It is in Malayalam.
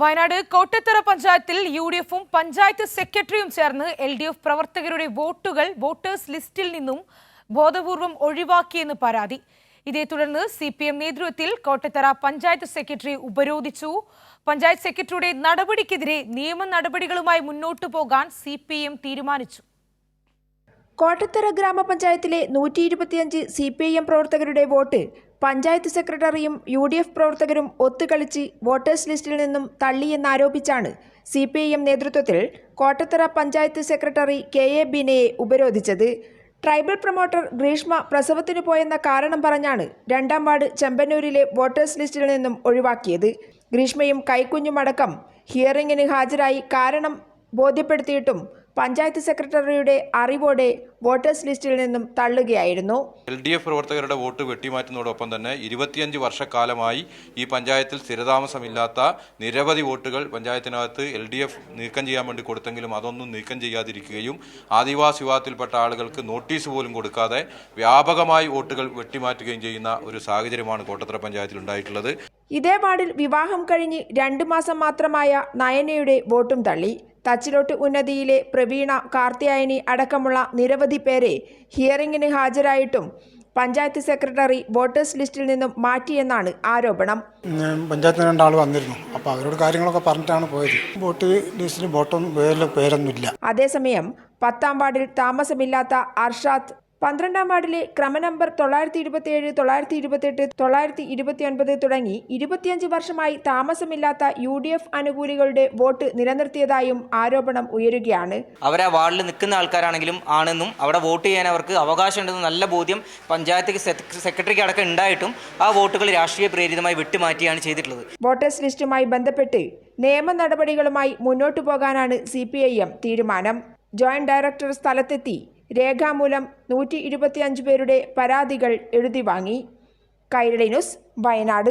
വയനാട് കോട്ടത്തറ പഞ്ചായത്തിൽ യു ഡി എഫും പഞ്ചായത്ത് സെക്രട്ടറിയും ചേർന്ന് എൽ ഡി എഫ് പ്രവർത്തകരുടെ വോട്ടുകൾ വോട്ടേഴ്സ് ലിസ്റ്റിൽ നിന്നും ബോധപൂർവം ഒഴിവാക്കിയെന്ന് പരാതി. ഇതേ തുടർന്ന് സി പി എം നേതൃത്വത്തിൽ കോട്ടത്തറ പഞ്ചായത്ത് സെക്രട്ടറി ഉപരോധിച്ചു. പഞ്ചായത്ത് സെക്രട്ടറിയുടെ നടപടിക്കെതിരെ നിയമ നടപടികളുമായി മുന്നോട്ടു പോകാൻ സി തീരുമാനിച്ചു. കോട്ടത്തറ ഗ്രാമപഞ്ചായത്തിലെ നൂറ്റി ഇരുപത്തിയഞ്ച് സി പി ഐ എം പ്രവർത്തകരുടെ വോട്ട് പഞ്ചായത്ത് സെക്രട്ടറിയും യു ഡി എഫ് പ്രവർത്തകരും ഒത്തുകളിച്ച് വോട്ടേഴ്സ് ലിസ്റ്റിൽ നിന്നും തള്ളിയെന്നാരോപിച്ചാണ് സി പി ഐ എം നേതൃത്വത്തിൽ Kottathara panchayat secretary K A ബിനയെ ഉപരോധിച്ചത്. ട്രൈബൽ പ്രൊമോട്ടർ ഗ്രീഷ്മ പ്രസവത്തിന് പോയെന്ന കാരണം പറഞ്ഞാണ് രണ്ടാം വാർഡ് ചെമ്പന്നൂരിലെ വോട്ടേഴ്സ് ലിസ്റ്റിൽ നിന്നും ഒഴിവാക്കിയത്. ഗ്രീഷ്മയും കൈക്കുഞ്ഞുമടക്കം ഹിയറിംഗിന് ഹാജരായി കാരണം ബോധ്യപ്പെടുത്തിയിട്ടും പഞ്ചായത്ത് സെക്രട്ടറിയുടെ അറിവോടെ വോട്ടേഴ്സ് ലിസ്റ്റിൽ നിന്നും തള്ളുകയായിരുന്നു. എൽ ഡി എഫ് പ്രവർത്തകരുടെ വോട്ട് വെട്ടിമാറ്റുന്നതോടൊപ്പം തന്നെ ഇരുപത്തിയഞ്ച് വർഷക്കാലമായി ഈ പഞ്ചായത്തിൽ സ്ഥിരതാമസമില്ലാത്ത നിരവധി വോട്ടുകൾ പഞ്ചായത്തിനകത്ത് എൽ ഡി എഫ് നീക്കം ചെയ്യാൻ വേണ്ടി കൊടുത്തെങ്കിലും അതൊന്നും നീക്കം ചെയ്യാതിരിക്കുകയും ആദിവാസി വിഭാഗത്തിൽപ്പെട്ട ആളുകൾക്ക് നോട്ടീസ് പോലും കൊടുക്കാതെ വ്യാപകമായി വോട്ടുകൾ വെട്ടിമാറ്റുകയും ചെയ്യുന്ന ഒരു സാഹചര്യമാണ് കോട്ടത്തറ പഞ്ചായത്തിൽ ഉണ്ടായിട്ടുള്ളത്. ഇതേ വാർഡിൽ വിവാഹം കഴിഞ്ഞ് രണ്ട് മാസം മാത്രമായ നയനയുടെ വോട്ടും തള്ളി. തച്ചിലോട്ട് ഉന്നതിയിലെ പ്രവീണ കാർത്തിയായനി അടക്കമുള്ള നിരവധി പേരെ ഹിയറിംഗിന് ഹാജരായിട്ടും പഞ്ചായത്ത് സെക്രട്ടറി വോട്ടേഴ്സ് ലിസ്റ്റിൽ നിന്നും മാറ്റിയെന്നാണ് ആരോപണം. പഞ്ചായത്തിന് രണ്ടാൾ വന്നിരുന്നു. അപ്പോൾ അവരോട് കാര്യങ്ങളൊക്കെ പറഞ്ഞിട്ടാണ് പോയത്. വോട്ട് ലിസ്റ്റിൽ വോട്ടൊന്നും പേരൊന്നുമില്ല. അതേസമയം പത്താം വാർഡിൽ താമസമില്ലാത്ത അർഷാദ് പന്ത്രണ്ടാം വാർഡിലെ ക്രമനമ്പർ തൊള്ളായിരത്തി ഇരുപത്തിയേഴ് തൊള്ളായിരത്തി ഇരുപത്തെട്ട് തൊള്ളായിരത്തി ഇരുപത്തിയൊൻപത് തുടങ്ങി ഇരുപത്തിയഞ്ച് വർഷമായി താമസമില്ലാത്ത യു ഡി എഫ് അനുകൂലികളുടെ വോട്ട് നിലനിർത്തിയതായും ആരോപണം ഉയരുകയാണ്. അവരെ വാർഡിൽ നിൽക്കുന്ന ആൾക്കാരാണെങ്കിലും ആണെന്നും അവിടെ വോട്ട് ചെയ്യാൻ അവർക്ക് അവകാശമുണ്ടെന്ന് നല്ല ബോധ്യം പഞ്ചായത്ത് സെക്രട്ടറിക്ക് അടക്കം ഉണ്ടായിട്ടും ആ വോട്ടുകൾ രാഷ്ട്രീയ പ്രേരിതമായി വിട്ടുമാറ്റിയാണ് ചെയ്തിട്ടുള്ളത്. വോട്ടേഴ്സ് ലിസ്റ്റുമായി ബന്ധപ്പെട്ട് നിയമ നടപടികളുമായി മുന്നോട്ടു പോകാനാണ് സി പി ഐ എം തീരുമാനം. ജോയിന്റ് ഡയറക്ടർ സ്ഥലത്തെത്തി രേഖാമൂലം നൂറ്റി ഇരുപത്തിയഞ്ച് പേരുടെ പരാതികൾ എഴുതി വാങ്ങി. കൈരളി ന്യൂസ് വയനാട്.